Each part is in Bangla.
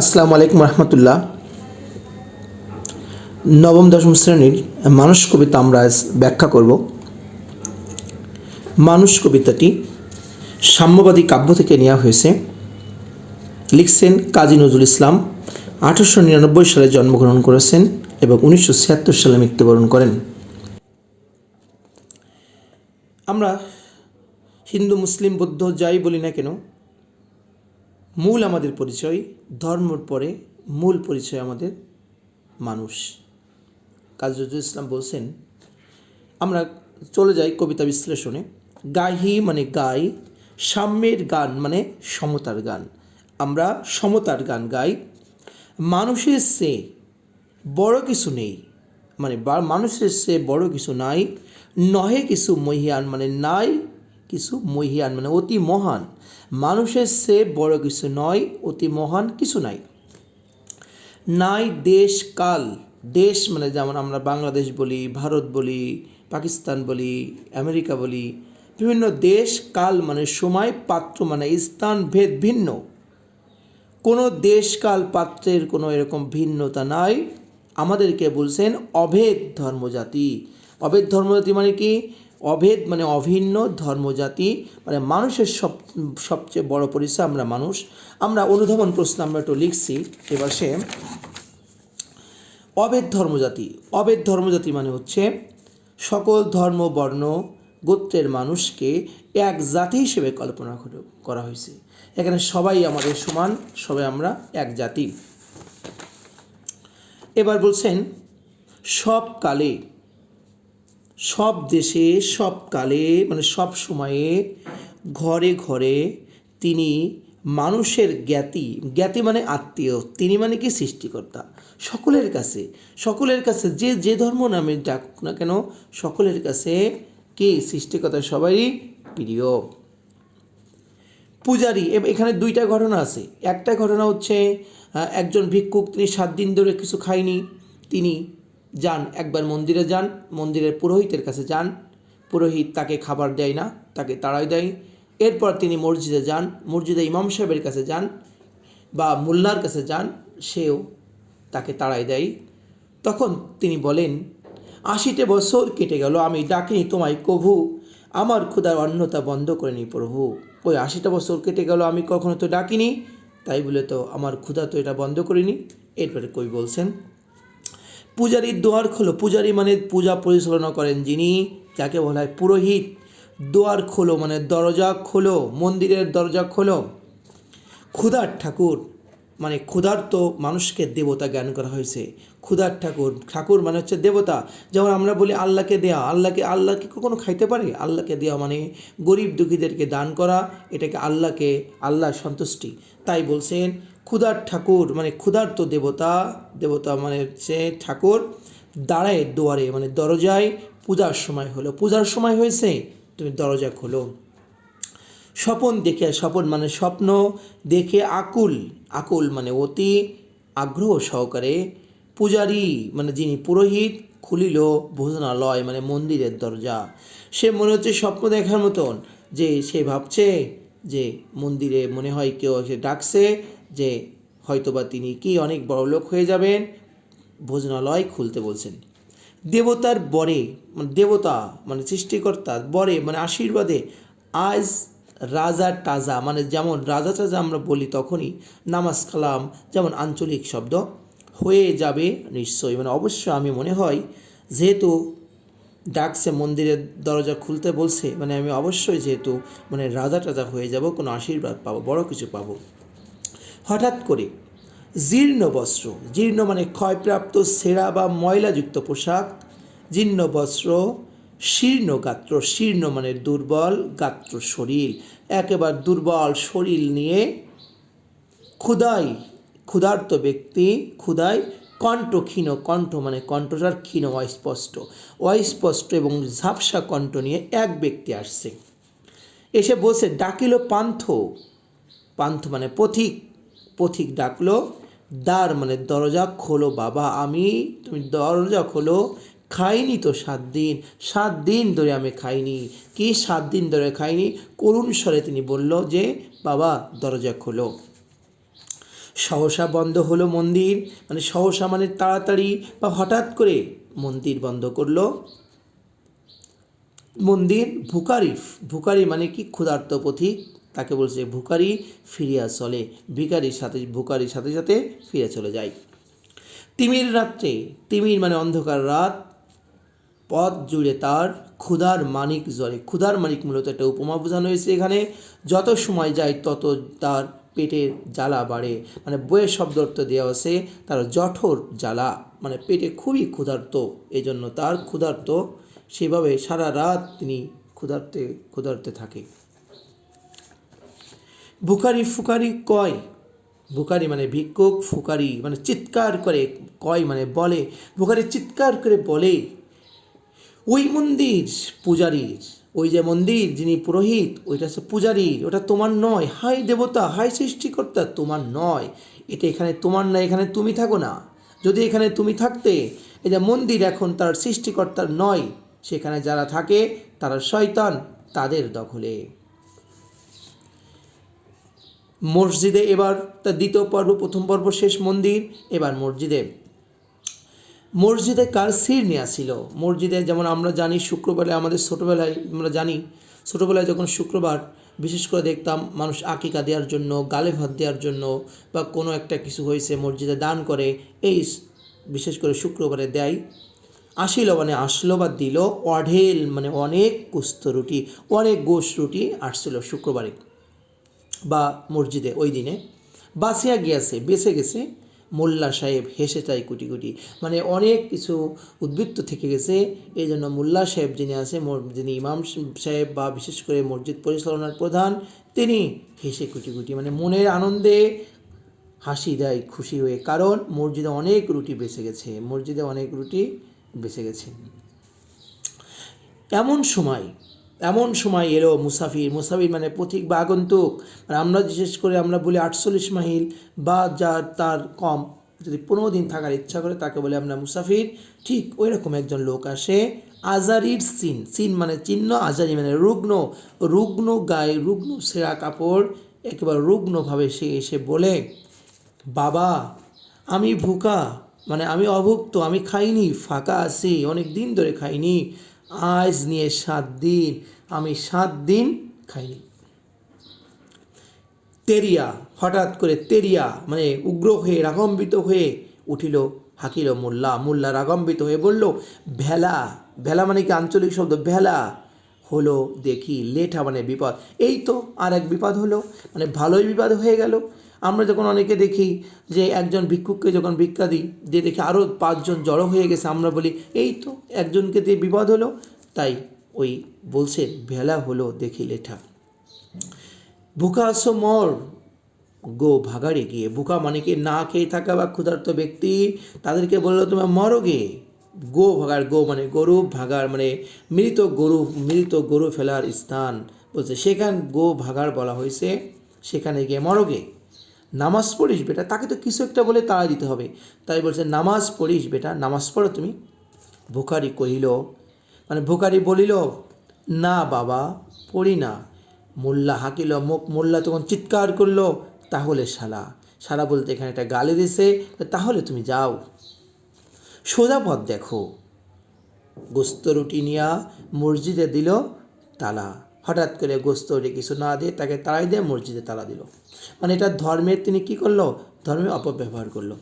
আসসালামু আলাইকুম রহমতুল্লাহ। নবম, দশম শ্রেণির মানুষ কবিতা আমরা ব্যাখ্যা করব। মানুষ কবিতাটি সাম্যবাদী কাব্য থেকে নেওয়া হয়েছে। লিখছেন কাজী নজরুল ইসলাম। আঠারোশো নিরানব্বই সালে জন্মগ্রহণ করেছেন এবং উনিশশো ছিয়াত্তর সালে মৃত্যুবরণ করেন। আমরা হিন্দু, মুসলিম, বৌদ্ধ যাই বলি না কেন মূল আমাদের পরিচয়, ধর্মর পরে মূল পরিচয় আমাদের মানুষ। কাজী নজরুল ইসলাম বলছেন, আমরা চলে যাই কবিতা বিশ্লেষণে। গাহি মানে গাই, সাম্যের গান মানে সমতার গান। আমরা সমতার গান গাই। মানুষের সে বড় কিছু নেই মানে মানুষের সে বড় কিছু নাই। নহে কিছু মহিয়ান মানে নাই কিছু মহিয়ান মানে অতি মহান। মানুষের সে বড় কিছু নয়, অতি মহান কিছু নাই। নাই দেশ কাল। দেশ মানে যেমন আমরা বাংলাদেশ বলি, ভারত বলি, পাকিস্তান বলি, আমেরিকা বলি, বিভিন্ন দেশ কাল মানে সময়, পাত্র মানে স্থান, ভেদ ভিন্ন। কোনো দেশকাল পাত্রের কোনো এরকম ভিন্নতা নাই। আমাদেরকে বলছেন অভেদ ধর্মজাতি। অভেদ ধর্মজাতি মানে কি? অভেদ মানে অভিন্ন ধর্মজাতি মানে মানুষের সব, সবচেয়ে বড় পরিচয় আমরা মানুষ। আমরা অনুধাবন প্রশ্ন আমরা একটু লিখছি, এবার সে। অভেদ ধর্মজাতি। অভেদ ধর্মজাতি মানে হচ্ছে সকল ধর্ম, বর্ণ, গোত্রের মানুষকে এক জাতি হিসেবে কল্পনা কর- করা হয়েছে। এখানে সবাই আমাদের সমান, সবাই আমরা এক জাতি। এবার বলছেন সব কালে সব দেশে, সব কালে মানে সব সময়ে ঘরে ঘরে তিনি মানুষের জ্ঞাতি জ্ঞাতি মানে আত্মীয়, তিনি মানে কি সৃষ্টিকর্তা? সকলের কাছে সকলের কাছে যে যে ধর্ম নামে ডাকুক না কেন, সকলের কাছে কি সৃষ্টিকর্তা? সবারই প্রিয়। পূজারি এখানে দুইটা ঘটনা আছে। একটা ঘটনা হচ্ছে একজন ভিক্ষুক, তিনি সাত দিন ধরে কিছু খায়নি, তিনি যান, একবার মন্দিরে যান, মন্দিরের পুরোহিতের কাছে যান। পুরোহিত তাকে খাবার দেয় না, তাকে তাড়াই দেয়। এরপর তিনি মসজিদে যান, মসজিদে ইমাম সাহেবের কাছে যান বা মোল্লার কাছে যান, সেও তাকে তাড়াই দেয়। তখন তিনি বলেন, আশিতে বছর কেটে গেল, আমি ডাকিনি তোমায়, কভু, আমার ক্ষুধার অন্যতা বন্ধ করেনি প্রভু। ওই আশিটা বছর কেটে গেল, আমি কখনো তো ডাকিনি, তাই বলে তো আমার ক্ষুধা তো এটা বন্ধ করিনি। এরপরে কই বলছেন পূজারীর দোয়ার খোলো। পূজারী মানে পূজা পরিচালনা করেন যিনি, যাকে বলা হয় পুরোহিত। দোয়ার খোলো মানে দরজা খোলো, মন্দিরের দরজা খোলো। ক্ষুধার ঠাকুর মানে ক্ষুধার্ত মানুষকে দেবতা জ্ঞান করা হয়েছে। ক্ষুধার ঠাকুর ঠাকুর মানে হচ্ছে দেবতা। যেমন আমরা বলি আল্লাহকে দেয়া, আল্লাহকে আল্লাহকে কখনো খাইতে পারে? আল্লাহকে দেওয়া মানে গরিব দুঃখীদেরকে দান করা, এটাকে আল্লাহকে আল্লাহ সন্তুষ্টি। তাই বলছেন ক্ষুধার ঠাকুর মানে ক্ষুধার্ত দেবতা দেবতা মানে হচ্ছে ঠাকুর, দাঁড়ায় দুয়ারে মানে দরজায় পূজার সময় হলো। পূজার সময় হয়েছে, তুমি দরজা খোলো। স্বপন দেখে, স্বপন মানে স্বপ্ন দেখে আকুল আকুল মানে অতি আগ্রহ সহকারে পূজারী মানে যিনি পুরোহিত, খুলিল ভোজনালয় মানে মন্দিরের দরজা। সে মনে হচ্ছে স্বপ্ন দেখার মতন, যে সে ভাবছে যে মন্দিরে মনে হয় কেউ এসে ডাকছে যে হয়তোবা তিনি কি অনেক বড় লোক হয়ে যাবেন? ভোজনালয় খুলতে বলছেন। দেবতার বরে মানে দেবতা মানে সৃষ্টিকর্তার বরে মানে আশীর্বাদে আজ রাজা টাজা মানে যেমন রাজা টাজা আমরা বলি তখনই নামাজ কালাম, যেমন আঞ্চলিক শব্দ, হয়ে যাবে নিশ্চয়ই। মানে অবশ্যই আমি মনে হয়, যেহেতু ডাকছে মন্দিরের দরজা খুলতে বলছে মানে আমি অবশ্যই যেহেতু মানে রাজা টাজা হয়ে যাব, কোনো আশীর্বাদ পাবো, বড় কিছু পাবো। হঠাৎ করে জীর্ণ বস্ত্র, জীর্ণ মানে ক্ষয়প্রাপ্ত সেরা বা ময়লাযুক্ত পোশাক, জীর্ণ বস্ত্র, শীর্ণ গাত্র, শীর্ণ মানে দুর্বল গাত্র শরীর, একেবারে দুর্বল শরীর নিয়ে ক্ষুদাই, ক্ষুধার্ত ব্যক্তি, ক্ষুদাই কণ্ঠ ক্ষীণ কণ্ঠ মানে কণ্ঠটার ক্ষীণ, অস্পষ্ট অস্পষ্ট এবং ঝাপসা কণ্ঠ নিয়ে এক ব্যক্তি আসছে। এসে বসে ডাকিল পান্থ। পান্থ মানে পথিক। পথিক ডাকলো দ্বার মানে দরজা খোলো বাবা, আমি তুমি দরজা খোলো, খাইনি তো সাত দিন সাত দিন ধরে আমি খাইনি। কি সাত দিন ধরে খাইনি? করুণ স্বরে তিনি বলল যে, বাবা, দরজা খোলো। সহসা বন্ধ হলো মন্দির মানে সহসা মানে তাড়াতাড়ি বা হঠাৎ করে মন্দির বন্ধ করল। মন্দির ভুকারি ভুকারি মানে কি? ক্ষুধার্ত পথিক। তাকে বলছে ভুকারি ফিরিয়া চলে ভিকারির সাথে ভুকারির সাথে সাথে ফিরে চলে যায়। তিমির রাত্রে, তিমির মানে অন্ধকার রাত, পথ জুড়ে তার ক্ষুধার মানিক জ্বরে। ক্ষুধার মানিক মূলত একটা উপমা বোঝানো হয়েছে এখানে, যত সময় যায় তত তার পেটের জ্বালা বাড়ে। মানে বইয়ের শব্দ অর্থ দেওয়া আছে তার জঠর জ্বালা মানে পেটে খুবই ক্ষুধার্ত এই জন্য তার ক্ষুধার্ত, সেভাবে সারা রাত তিনি ক্ষুধার্তে ক্ষুধার্তে থাকে। বুকারি ফুকারি কয়? বুকারি মানে ভিক্ষুক, ফুকারি মানে চিৎকার করে, কয় মানে বলে। বুকারি চিৎকার করে বলে, ওই মন্দির পূজারীর, ওই যে মন্দির যিনি পুরোহিত, ওইটা হচ্ছে পূজারীর, ওটা তোমার নয়। হাই দেবতা হাই সৃষ্টিকর্তা, তোমার নয়। এটা এখানে তোমার নয় এখানে তুমি থাকো না। যদি এখানে তুমি থাকতে, এই যে মন্দির এখন তার সৃষ্টিকর্তার নয়, সেখানে যারা থাকে, তারা শয়তান, তাদের দখলে। মসজিদে এবার তার দ্বিতীয় পর্ব, প্রথম পর্ব শেষ মন্দির, এবার মসজিদে। মসজিদে কার সির নেওয়া ছিল? মসজিদে যেমন আমরা জানি শুক্রবারে আমাদের ছোটোবেলায়, আমরা জানি ছোটোবেলায় যখন শুক্রবার বিশেষ করে দেখতাম মানুষ আকিকা দেওয়ার জন্য, গালে ভাত দেওয়ার জন্য বা কোনো একটা কিছু হয়েছে মসজিদে দান করে, এই বিশেষ করে শুক্রবারে দেয়। আসিল মানে আসলো বা দিল, অঢেল মানে অনেক কুস্ত রুটি, অনেক গোশ রুটি আসছিল শুক্রবারে। বা মসজিদে ওই দিনে বাসিয়া গিয়াছে, বেঁচে গেছে। মোল্লা সাহেব হেসে চাই কোটি কোটি। মানে অনেক কিছু উদ্বৃত্ত থেকে গেছে। এই জন্য মোল্লা সাহেব যিনি আছে যিনি ইমাম সাহেব বা বিশেষ করে মসজিদ পরিচালনার প্রধান, তিনি হেসে কোটি কোটি। মানে মনের আনন্দে হাসি দেয়, খুশি হয়ে। কারণ মসজিদে অনেক রুটি বেঁচে গেছে, মসজিদে অনেক রুটি বেঁচে গেছে। এমন সময় এমন সময় এলো মুসাফির। মুসাফির মানে পথিক বা আগন্তুক। মানে আমরা বিশেষ করে আমরা বলি আটচল্লিশ মাইল বা যার তার কম। যদি পনেরো দিন থাকার ইচ্ছা করে তাকে বলে আমরা মুসাফির। ঠিক ওই রকম একজন লোক আসে। আজারির সিন। সিন মানে চিহ্ন, আজারি মানে রুগ্ন। রুগ্ন গায়ে রুগ্ন সেরা কাপড়। একেবারে রুগ্নভাবে সে এসে বলে, বাবা, আমি ভুকা। মানে আমি অভুক্ত, আমি খাইনি, ফাঁকা আছি, অনেক দিন ধরে খাইনি। আজ নিয়ে সাত দিন আমি সাত দিন খাইনি। তেরিয়া, হঠাৎ করে তেরিয়া মানে উগ্র হয়ে, রাগম্বিত হয়ে উঠিল হাকিল মোল্লা। মোল্লা রাগম্বিত হয়ে বলল, ভেলা ভেলা মানে কি আঞ্চলিক শব্দ? ভেলা হলো দেখি লেঠা মানে বিপদ। এই তো আর এক বিপদ হলো মানে ভালোই বিপদ হয়ে গেল। আমরা যখন অনেকে দেখি যে একজন ভিক্ষুককে যখন ভিক্ষা দিই, যে দেখি আরও পাঁচজন জড়ো হয়ে গেছে, আমরা বলি, এই তো একজনকে দিয়ে বিপদ হলো? তাই ওই বলছে, ভেলা হলো দেখি লেঠা। ভুকা আসো মর, গো ভাগাড়ে গিয়ে। ভুকা মানে কি, না খেয়ে থাকা বা ক্ষুধার্ত ব্যক্তি, তাদেরকে বলল, তোমার মরো গে। গো ভাগার গো মানে গরু ভাগার মানে মৃত গরু মৃত গরু ফেলার স্থান বলছে। সেখান গো ভাগার বলা হয়েছে, সেখানে গিয়ে মরগে নামাজ পড়িস বেটা, তাকে তো কিছু একটা বলে তাড়া দিতে হবে। তাই বলছে, নামাজ পড়িস বেটা, নামাজ পড়ো তুমি। ভুখারি কহিল মানে ভুখারি বলিল, না বাবা, পড়ি না। মোল্লা হাকিল, মুখ মোল্লা তখন চিৎকার করল, তাহলে শালা শালা বলতে এখানে একটা গালি দিছে, তাহলে তুমি যাও। সোজা পথ দেখো। গোস্ত রুটি নিয়া মসজিদে দিল তালা। হঠাৎ করে গোস্ত কিছু না দিয়ে তাকে তাড়াই দিয়ে মসজিদে তালা দিল। মানে এটা ধর্মের তিনি কি করল? ধর্মের অপব্যবহার করল।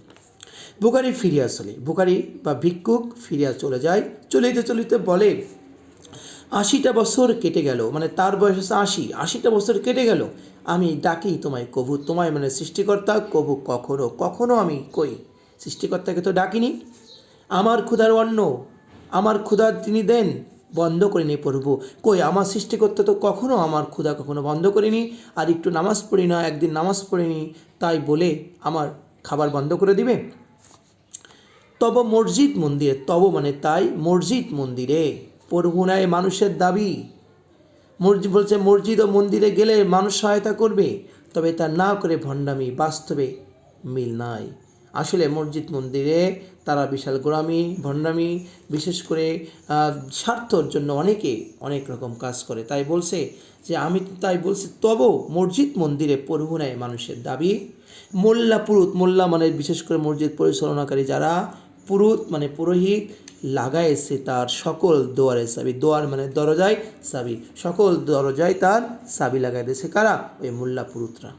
বুকারি ফিরিয়া চলে বুকারি বা ভিক্ষুক ফিরিয়া চলে যায়। চলিতে চলিতে বলে, আশিটা বছর কেটে গেল। মানে তার বয়স হচ্ছে আশি। আশিটা বছর কেটে গেল। আমি ডাকি তোমায় কভু তোমায় মানে সৃষ্টিকর্তা কভু কখনো কখনো আমি কই? সৃষ্টিকর্তাকে তো ডাকিনি। আমার ক্ষুধার অন্ন, আমার ক্ষুধার তিনি দেন। বন্ধ করে করিনি প্রভু কই, আমার সৃষ্টিকর্তা তো কখনো আমার ক্ষুধা কখনো বন্ধ করিনি। আর একটু নামাজ পড়ি না, একদিন নামাজ পড়িনি, তাই বলে আমার খাবার বন্ধ করে দিবে? তব মসজিদ মন্দিরে, তব মানে তাই মসজিদ মন্দিরে। পরহুনায় মানুষের দাবি। মসজিদ বলছে, মসজিদ ও মন্দিরে গেলে মানুষ সহায়তা করবে, তবে তা না করে ভণ্ডামি, বাস্তবে মিল নাই। আসলে মসজিদ মন্দিরে তারা বিশাল গোড়ামি, ভণ্ডামি, বিশেষ করে স্বার্থর জন্য অনেকে অনেক রকম কাজ করে। তাই বলছে যে, আমি তাই বলছি, তব মসজিদ মন্দিরে পরহুনায় মানুষের দাবি। মোল্লা পুরুত, মোল্লা মানে বিশেষ করে মসজিদ পরিচালনাকারী যারা পুরুত মানে পুরোহিত লাগাইছে তার সকল দোয়ারে চাবি। দোয়ার মানে দরজায় চাবি। সকল দরজায় তার চাবি লাগাই দিয়েছে কারা? ওই মোল্লা পুরুতরা।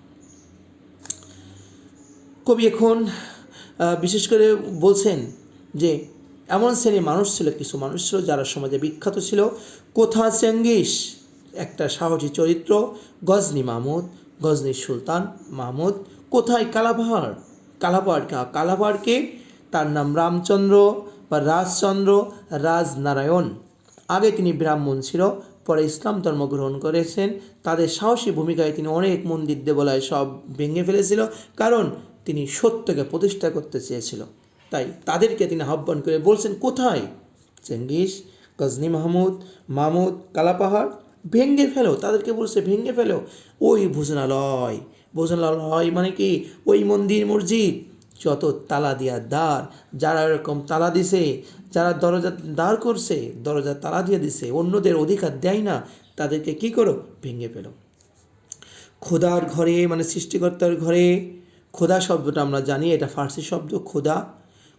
কবি এখন বিশেষ করে বলছেন যে এমন শ্রেণির মানুষ ছিল, কিছু মানুষ ছিল যারা সমাজে বিখ্যাত ছিল। কোথা চেঙ্গিস? একটা সাহসী চরিত্র, গজনী মাহমুদ গজনীর সুলতান মাহমুদ। কোথায় কালাপাহাড় কালাপাহাড় কা- কালাপাহাড়কে তার নাম রামচন্দ্র বা রাজচন্দ্র, রাজনারায়ণ। আগে তিনি ব্রাহ্মণ ছিল, পরে ইসলাম ধর্ম গ্রহণ করেছেন। তাদের সাহসী ভূমিকায় তিনি অনেক মন্দির, দেবলায় সব ভেঙে ফেলেছিল। কারণ তিনি সত্যকে প্রতিষ্ঠা করতে চেয়েছিল। তাই তাদেরকে তিনি আহ্বান করে বলছেন, কোথায়? চেঙ্গিস, গজনী মাহমুদ মাহমুদ কালাপাহাড়। ভেঙ্গে ফেলো। তাদেরকে বলছে, ভেঙ্গে ফেলো। ওই ভোজনালয়। ভোজনালয় মানে কি? ওই মন্দির, মসজিদ। যত তালা দেওয়ার দ্বার যারা এরকম তালা দিছে, যারা দরজা দাঁড় করছে, দরজা তালা দিয়ে দিছে, অন্যদের অধিকার দেয় না, তাদেরকে কি করো? ভেঙে ফেলো। খোদার ঘরে মানে সৃষ্টিকর্তার ঘরে খোদা শব্দটা আমরা জানি, এটা ফার্সি শব্দ, খোদা।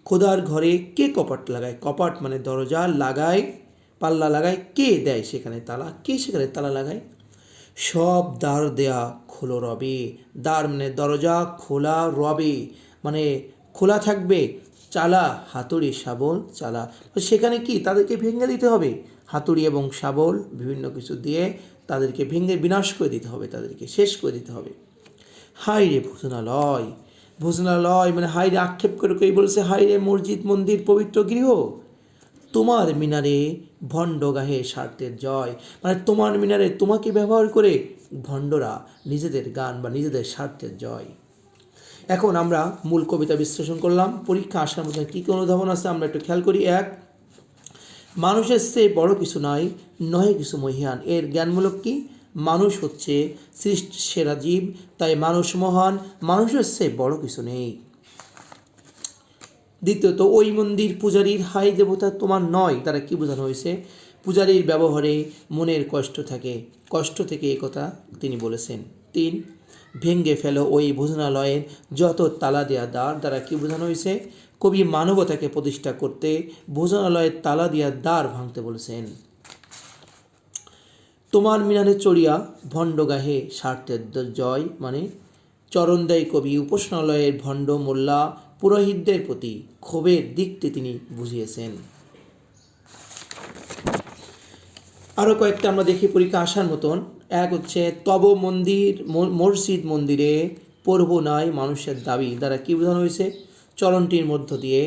খোদার ঘরে কে কপাট লাগায়? কপাট মানে দরজা লাগায়, পাল্লা লাগায়। কে দেয় সেখানে তালা? কে সেখানে তালা লাগায়? সব দ্বার দেয়া খোলো রবে। দ্বার মানে দরজা খোলা রবে। মানে খোলা থাকবে, চালা হাতুড়ি শাবল চালা। সেখানে কি? তাদেরকে ভেঙে দিতে হবে। হাতুড়ি এবং শাবল বিভিন্ন কিছু দিয়ে তাদেরকে ভেঙে বিনাশ করে দিতে হবে, তাদেরকে শেষ করে দিতে হবে। হাই রে ভোজনালয় ভোজনালয় মানে হাই রে আক্ষেপ করে কই বলছে হাই রে মসজিদ, মন্দির, পবিত্র গৃহ। তোমার মিনারে ভণ্ড গাহে স্বার্থের জয়। মানে তোমার মিনারে তোমাকে ব্যবহার করে ভণ্ডরা নিজেদের গান বা নিজেদের স্বার্থের জয়। এখন আমরা মূল কবিতা বিশ্লেষণ করলাম। পরীক্ষা আসার মধ্যে কী কী অনুধাবন আছে আমরা একটু খেয়াল করি। এক, মানুষের চেয়ে বড় কিছু নয় নহে কিছু মহিয়ান। এর জ্ঞানমূলক কি? মানুষ হচ্ছে সৃষ্টি সেরা জীব, তাই মানুষ মহান, মানুষের চেয়ে বড় কিছু নেই। দ্বিতীয়ত, ওই মন্দির পূজারীর হাই দেবতা, তোমার নয়, তারা কি বোঝানো হয়েছে? পূজারীর ব্যবহারে মনের কষ্ট থাকে, কষ্ট থেকে একথা তিনি বলেছেন। তিন, ভেঙ্গে ফেলো ওই ভোজনালয়ের যত তালা দেয়া দ্বার, দ্বারা কি বোঝানো হয়েছে? কবি মানবতাকে প্রতিষ্ঠা করতে ভোজনালয়ের তালা দেওয়া দ্বার ভাঙতে বলেছেন। তোমার মিনারে চড়িয়া ভণ্ডগাহে স্বার্থের জয় মানে চরণ দেয় কবি উপাসনালয়ের ভণ্ড মোল্লা পুরোহিতদের প্রতি ক্ষোভের দিকটি তিনি বুঝিয়েছেন। আরও কয়েকটা আমরা দেখি পরীক্ষা আসার মতন। এক হচ্ছে, তব মন্দির মসজিদ মন্দিরে পড়ব নয় মানুষের দাবি দ্বারা কী বোঝানো হয়েছে? চরণটির মধ্য দিয়ে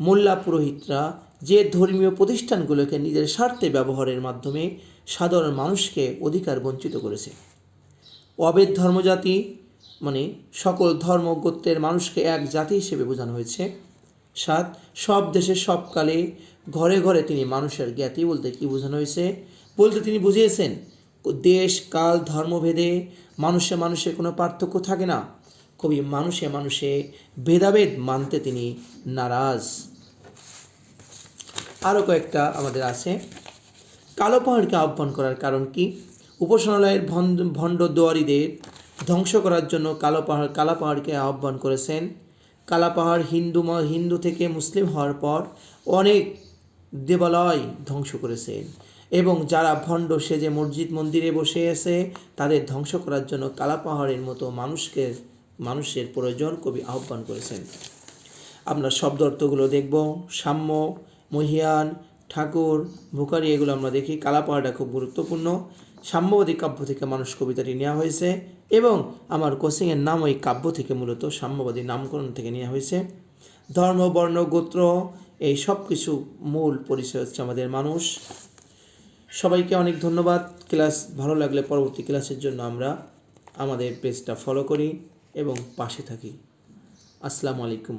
মোল্লা পুরোহিতরা যে ধর্মীয় প্রতিষ্ঠানগুলোকে নিজের স্বার্থে ব্যবহারের মাধ্যমে সাধারণ মানুষকে অধিকার বঞ্চিত করেছে। অবেদ ধর্মজাতি মানে সকল ধর্ম গোত্রের মানুষকে এক জাতি হিসেবে বোঝানো হয়েছে। সাত, সব দেশে সব কালে ঘরে ঘরে তিনি মানুষের জ্ঞাতি বলতে কি বোঝানো হয়েছে? বলতে তিনি বুঝিয়েছেন, দেশ, কাল, ধর্মভেদে মানুষে মানুষের কোনো পার্থক্য থাকে না। কবি মানুষে মানুষে ভেদাভেদ মানতে তিনি নারাজ। আরও কয়েকটা আমাদের আছে। কালো পাহাড়কে আহ্বান করার কারণ কি? উপাসনালয়ের ভণ্ড দোয়ারিদের ধ্বংস করার জন্য কালো পাহাড়, কালা পাহাড়কে আহ্বান করেছেন। কালা পাহাড় হিন্দু হিন্দু থেকে মুসলিম হওয়ার পর অনেক দেবালয় ধ্বংস করেছেন এবং যারা ভণ্ড সেজে মসজিদ মন্দিরে বসে আছে, তাদের ধ্বংস করার জন্য কালা পাহাড়ের মতো মানুষকে, মানুষের প্রয়োজন কবি আহ্বান করেছেন। আমরা শব্দ অর্থগুলো দেখব। সাম্য, মহিয়ান ঠাকুর, ভুকারি এগুলো আমরা দেখি। কালাপাড়াটা খুব গুরুত্বপূর্ণ। সাম্যবাদী কাব্য থেকে মানুষ কবিতাটি নেওয়া হয়েছে এবং আমার কোচিংয়ের নাম ওই কাব্য থেকে মূলত সাম্যবাদী নামকরণ থেকে নেওয়া হয়েছে। ধর্ম, বর্ণ, গোত্র, এই সব কিছু মূল পরিচয় হচ্ছে আমাদের মানুষ। সবাইকে অনেক ধন্যবাদ। ক্লাস ভালো লাগলে পরবর্তী ক্লাসের জন্য আমরা আমাদের পেজটা ফলো করি এবং পাশে থাকি। আসসালামু আলাইকুম।